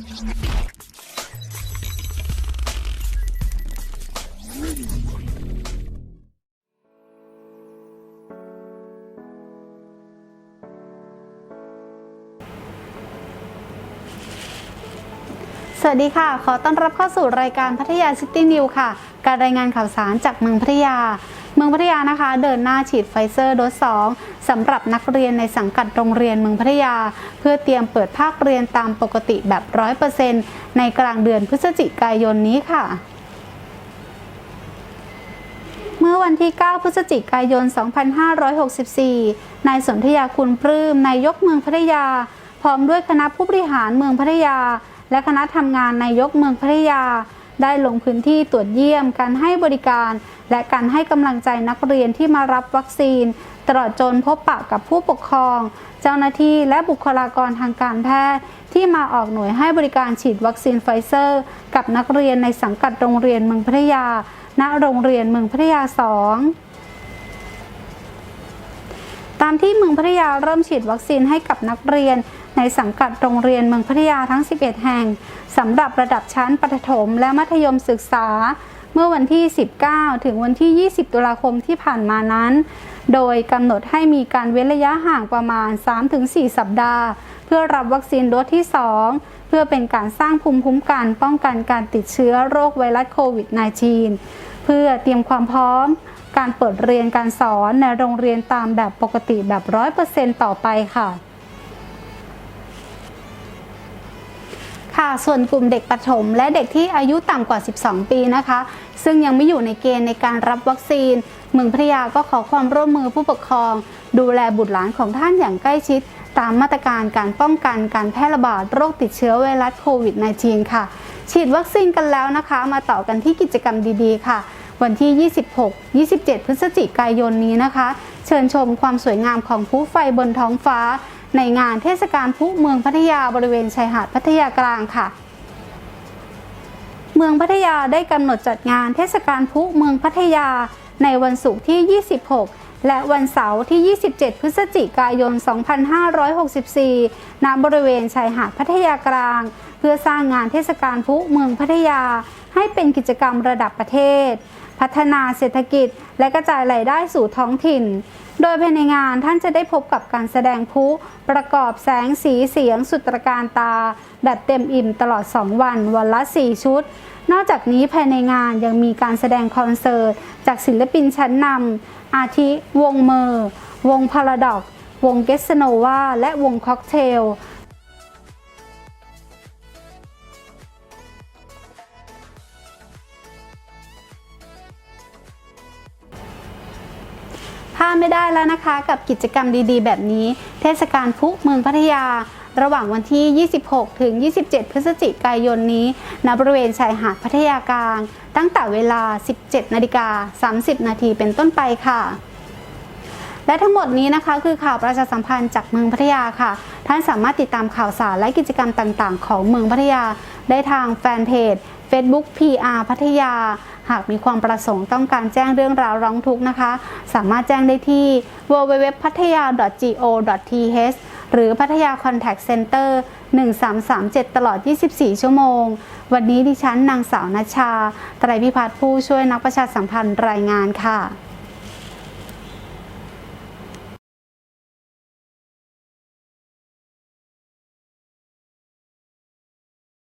สวัสดีค่ะ ขอต้อนรับเข้าสู่รายการพัทยาซิตี้นิวค่ะ การรายงานข่าวสารจากเมืองพัทยา มืองพัทยานะคะ เดินหน้าฉีดไฟเซอร์โดส2สำหรับนักเรียนในสังกัดโรงเรียนเมืองพัทยา เพื่อเตรียมเปิดภาคเรียนตามปกติแบบ 100%ในกลางเดือนพฤศจิกายนนี้ค่ะเมื่อวันที่ 9 พฤศจิกายน 2564 นายสนธยาคุณปลื้ม นายกเมืองพัทยา พร้อมด้วยคณะผู้บริหารเมืองพัทยา และคณะทำงานนายกเมืองพัทยา ได้ลงพื้นที่ตรวจเยี่ยมการให้บริการ และการให้กำลังใจนักเรียนที่มารับวัคซีน ตลอดจนพบปะกับผู้ปกครอง เจ้าหน้าที่และบุคลากรทางการแพทย์ ที่มาออกหน่วยให้บริการฉีดวัคซีนไฟเซอร์ กับนักเรียนในสังกัดโรงเรียนเมืองพัทยา ณ โรงเรียนเมืองพัทยา 2ตามที่เมืองพัทยาเริ่มฉีดวัคซีนให้กับนักเรียน ในสังกัดโรงเรียนเมืองพัทยาทั้ง 11 แห่งสำหรับระดับชั้นประถมและมัธยมศึกษา เมื่อวันที่ 19 ถึงวันที่ 20 ตุลาคมที่ผ่านมานั้น โดยกำหนดให้มีการเว้นระยะห่างประมาณ 3-4 สัปดาห์ เพื่อรับวัคซีนโดสที่2เพื่อเป็นการสร้างภูมิคุ้มกันป้องกันการติดเชื้อโรคไวรัสโควิด -19 เพื่อเตรียมความพร้อม การเปิดเรียนการสอนในโรงเรียนตามแบบปกติแบบ 100%ต่อไปค่ะ ค่ะ ส่วนกลุ่มเด็กประถมและเด็กที่อายุต่ำกว่า 12 ปีนะคะ ซึ่งยังไม่อยู่ในเกณฑ์ในการรับวัคซีน เมืองพัทยาก็ขอความร่วมมือผู้ปกครอง ดูแลบุตรหลานของท่านอย่างใกล้ชิด ตามมาตรการการป้องกันการแพร่ระบาดโรคติดเชื้อไวรัสโควิด -19 ค่ะ ฉีดวัคซีนกันแล้วนะคะ มาต่อกันที่กิจกรรมดีๆ ค่ะ วันที่ 26 27 พฤศจิกายนนี้นะคะ เชิญชมความสวยงามของผู้ไฟบนท้องฟ้า ในงานเทศกาลพลุเมืองพัทยาบริเวณชายหาดพัทยากลางค่ะ เมืองพัทยาได้กำหนดจัดงานเทศกาลพลุเมืองพัทยาในวันศุกร์ที่ 26 และวันเสาร์ที่ 27 พฤศจิกายน 2564 ณ บริเวณชายหาดพัทยากลาง เพื่อสร้างงานเทศกาลพลุเมืองพัทยา ให้เป็นกิจกรรมระดับประเทศ พัฒนาเศรษฐกิจ และกระจายรายได้สู่ท้องถิ่น โดยภายในงานท่านจะได้พบกับการแสดงพุประกอบแสงสีเสียงสุดตรการตา แบบเต็มอิ่มตลอด 2 วัน วันละ 4 ชุด นอกจากนี้ภายในงานยังมีการแสดงคอนเสิร์ต จากศิลปินชั้นนำอาทิวงเมอร์ วงพาราดอกวงเกสโนวาและวงค็อกเทล ลาดไม่ได้แล้วนะคะ กับกิจกรรมดีๆ แบบนี้ เทศกาลพลุเมืองพัทยา ระหว่างวันที่ 26 ถึง 27 พฤศจิกายนนี้ณบริเวณชายหาดพัทยากลาง ตั้งแต่เวลา 17 นาฬิกา 30 นาทีเป็นต้นไปค่ะและทั้งหมดนี้นะคะคือข่าวประชาสัมพันธ์จากเมืองพัทยาค่ะ ท่านสามารถติดตามข่าวสารและกิจกรรมต่างๆ ของเมืองพัทยา ได้ทางแฟนเพจ Facebook PR พัทยา หากมีความประสงค์ต้องการแจ้งเรื่องราวร้องทุกข์นะคะ สามารถแจ้งได้ที่ www พัทยา go.th หรือพัทยา Contact Center 1337 ตลอด 24 ชั่วโมง วันนี้ดิฉันนางสาวนัชชา ไตรพิพัฒน์ผู้ช่วยนักประชาสัมพันธ์รายงานค่ะ